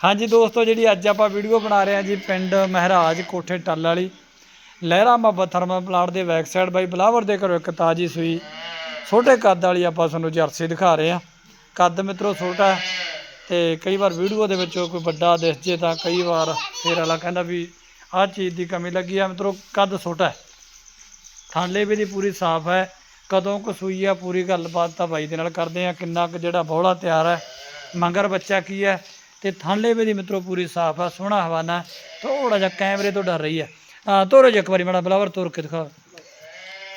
ਹਾਂਜੀ ਦੋਸਤੋ, ਜਿਹੜੀ ਅੱਜ ਆਪਾਂ ਵੀਡੀਓ ਬਣਾ ਰਹੇ ਹਾਂ ਜੀ, ਪਿੰਡ ਮਹਿਰਾਜ ਕੋਠੇ ਟੱਲ ਵਾਲੀ, ਲਹਿਰਾ ਮੁਹੱਬਤ ਥਰਮਲ ਪਲਾਂਟ ਦੇ ਬੈਕ ਸਾਈਡ ਬਾਈ ਬਲਾਵਰ ਦੇ ਘਰੋਂ ਇੱਕ ਤਾਜੀ ਸੂਈ ਛੋਟੇ ਕੱਦ ਵਾਲੀ ਆਪਾਂ ਤੁਹਾਨੂੰ ਜਰਸੀ ਦਿਖਾ ਰਹੇ ਹਾਂ। ਕੱਦ ਮਿੱਤਰੋ ਛੋਟਾ ਹੈ ਤੇ ਕਈ ਵਾਰ ਵੀਡੀਓ ਦੇ ਵਿੱਚੋਂ ਕੋਈ ਵੱਡਾ ਦਿਸ ਜੇ ਤਾਂ ਕਈ ਵਾਰ ਫੇਰ ਵਾਲਾ ਕਹਿੰਦਾ ਵੀ ਆਹ ਚੀਜ਼ ਦੀ ਕਮੀ ਲੱਗੀ ਆ। ਮਿੱਤਰੋ, ਕੱਦ ਛੋਟਾ ਹੈ। ਥਾਂਲੇ ਵੀ ਦੀ ਪੂਰੀ ਸਾਫ਼ ਹੈ। ਕਦੋਂ ਕੁ ਸੂਈ ਆ, ਪੂਰੀ ਗੱਲਬਾਤ ਤਾਂ ਬਾਈ ਦੇ ਨਾਲ ਕਰਦੇ ਆ ਕਿੰਨਾ ਕੁ ਜਿਹੜਾ ਬੋਲਾ ਤਿਆਰ ਹੈ। ਮੰਗਰ ਬੱਚਾ ਕੀ ਹੈ? ਤੇ ਥਾਂਲੇ ਵੀ ਦੀ ਮਿੱਤਰੋ, ਪੂਰੀ ਸਾਫ਼ ਆ, ਸੋਹਣਾ ਹਵਾਨਾ। ਥੋੜਾ ਜਿਹਾ ਕੈਮਰੇ ਤੋਂ ਡਰ ਰਹੀ ਹੈ ਆ, ਤੋਰੋ ਜੀ ਇੱਕ ਵਾਰੀ ਮਾੜਾ ਬਲਾਵਰ, ਤੋਰ ਕੇ ਦਿਖਾਓ।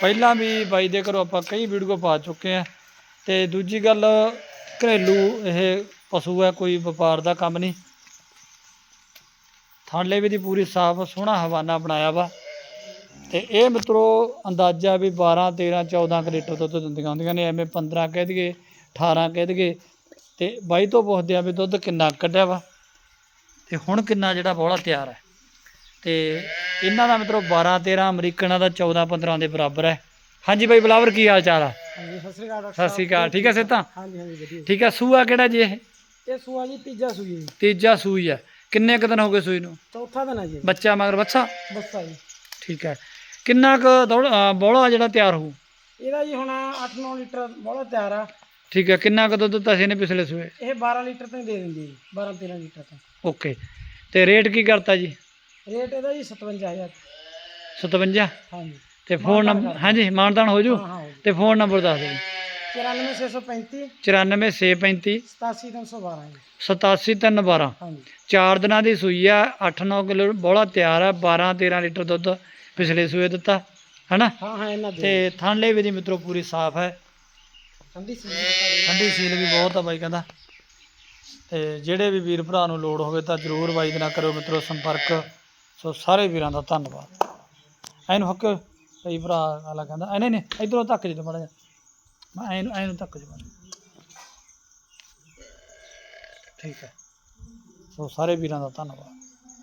ਪਹਿਲਾਂ ਵੀ ਬਾਈ ਦੇ ਘਰੋਂ ਆਪਾਂ ਕਈ ਵੀਡੀਓ ਪਾ ਚੁੱਕੇ ਆ। ਤੇ ਦੂਜੀ ਗੱਲ, ਘਰੇਲੂ ਇਹ ਪਸ਼ੂ ਹੈ ਕੋਈ ਵਪਾਰ ਦਾ ਕੰਮ ਨਹੀਂ ਥਾਂਲੇ ਵੀ ਦੀ ਪੂਰੀ ਸਾਫ਼, ਸੋਹਣਾ ਹਵਾਨਾ ਬਣਾਇਆ ਵਾ। ਤੇ ਇਹ ਮਿੱਤਰੋ, ਅੰਦਾਜ਼ਾ ਵੀ 12 13 14 ਕੁ ਲੀਟਰ ਦੁੱਧ ਦਿੰਦੀਆਂ ਹੁੰਦੀਆਂ ਨੇ, ਐਵੇਂ 15 ਕਹਿ ਦਈਏ 18 ਕਹਿ ਦਈਏ। ਤੇ ਬਾਈ ਤੋਂ ਪੁੱਛਦੇ ਆ ਵੀ ਦੁੱਧ ਕਿੰਨਾ ਕੱਢਿਆ ਵਾ? ਤੇ ਹੁਣ ਕਿੰਨਾ ਜਿਹੜਾ ਬੋਲਾ ਤਿਆਰ ਹੈ। ਤੇ ਇਹਨਾਂ ਦਾ ਮਿੱਤਰੋ 12 13 ਅਮਰੀਕਨਾਂ ਦਾ 14 15 ਦੇ ਬਰਾਬਰ ਹੈ। ਹਾਂਜੀ ਬਾਈ ਬਲਾਵਰ ਕੀ ਹਾਲ ਚਾਲ ਆ? ਹਾਂਜੀ ਸਤਿ ਸ੍ਰੀ ਅਕਾਲ ਸਤਿ ਸ਼੍ਰੀ ਅਕਾਲ ਠੀਕ ਹੈ ਸੇਤਾ ਹਾਂਜੀ ਹਾਂਜੀ ਵਧੀਆ। ਠੀਕ ਹੈ ਸੂਆ ਕਿਹੜਾ ਜੀ ਇਹ? ਇਹ ਸੂਆ ਜੀ ਤੀਜਾ ਸੂਈ ਜੀ। ਤੀਜਾ ਸੂਈ ਹੈ। ਕਿੰਨੇ ਕੁ ਦਿਨ ਹੋ ਗਏ ਸੂਈ ਨੂੰ? ਚੌਥਾ ਦਿਨ ਹੈ ਜੀ। ਬੱਚਾ ਮਗਰ ਬੱਚਾ? ਬੱਸਾ ਜੀ। ਠੀਕ ਹੈ। ਕਿੰਨਾ ਕੁ ਬੋਲਾ ਜਿਹੜਾ ਤਿਆਰ ਹੋਊ? ਇਹਦਾ ਜੀ ਹੁਣ 8-9 ਲੀਟਰ ਬਹੁਤ ਤਿਆਰ ਆ। ਠੀਕ ਹੈ ਕਿੰਨਾ ਕੁ ਦੁੱਧ ਦਿੱਤਾ ਸੀ ਇਹਨੇ ਪਿਛਲੇ ਸੂਏ? ਇਹ 12 ਲੀਟਰ ਤੱਕ ਦੇ ਦਿੰਦੀ ਜੀ 12-13 ਲੀਟਰ ਤੱਕ। ਓਕੇ। ਤੇ ਰੇਟ ਕੀ ਕਰਤਾ ਜੀ? ਰੇਟ ਇਹਦਾ ਜੀ 57000 57 ਹਾਂਜੀ। ਤੇ ਫੋਨ ਨੰਬਰ ਹਾਂਜੀ ਮਾਨਦਾਨ ਹੋ ਜੂ? ਹਾਂ ਹਾਂ ਤੇ ਫੋਨ ਨੰਬਰ ਦੱਸ ਦਿਓ 94635 94635 87312 ਜੀ। 87312 ਹਾਂਜੀ। ਚਾਰ ਦਿਨਾਂ ਦੀ ਸੂਈ ਆ 8-9 ਕਿਲੋ ਬੋਲਾ ਤਿਆਰ ਆ 12-13 ਲੀਟਰ ਦੁੱਧ ਪਿਛਲੇ ਸੂਏ ਦਿੱਤਾ ਹਨਾ? ਹਾਂ ਹਾਂ ਇਹਨਾਂ ਦੇ। ਤੇ ਥਾਂਲੇ ਵੀ ਦੀ ਮਿੱਤਰੋ ਪੂਰੀ ਸਾਫ਼ ਹੈ। ਠੰਡੀ ਸੀਲ ਵੀ ਬਹੁਤ ਆ ਬਾਈ ਕਹਿੰਦਾ। ਤੇ ਜਿਹੜੇ ਵੀ ਵੀਰ ਭਰਾ ਨੂੰ ਲੋੜ ਹੋਵੇ ਤਾਂ ਜਰੂਰ ਬਾਈ ਦੇ ਨਾਲ ਕਰੋ ਮਿੱਤਰੋ ਸੰਪਰਕ। ਸੋ ਸਾਰੇ ਵੀਰਾਂ ਦਾ ਧੰਨਵਾਦ। ਐਨੂੰ ਹੱਕ ਕਈ ਭਰਾ ਵਾਲਾ ਕਹਿੰਦਾ ਐ ਨਹੀਂ ਨਹੀਂ ਇਧਰੋਂ ਤੱਕ ਜੇ ਮੜਾ ਜਾ ਮੈਂ ਐਨੂੰ ਐਨੂੰ ਤੱਕ ਜੇ ਠੀਕ ਹੈ। ਸੋ ਸਾਰੇ ਵੀਰਾਂ ਦਾ ਧੰਨਵਾਦ।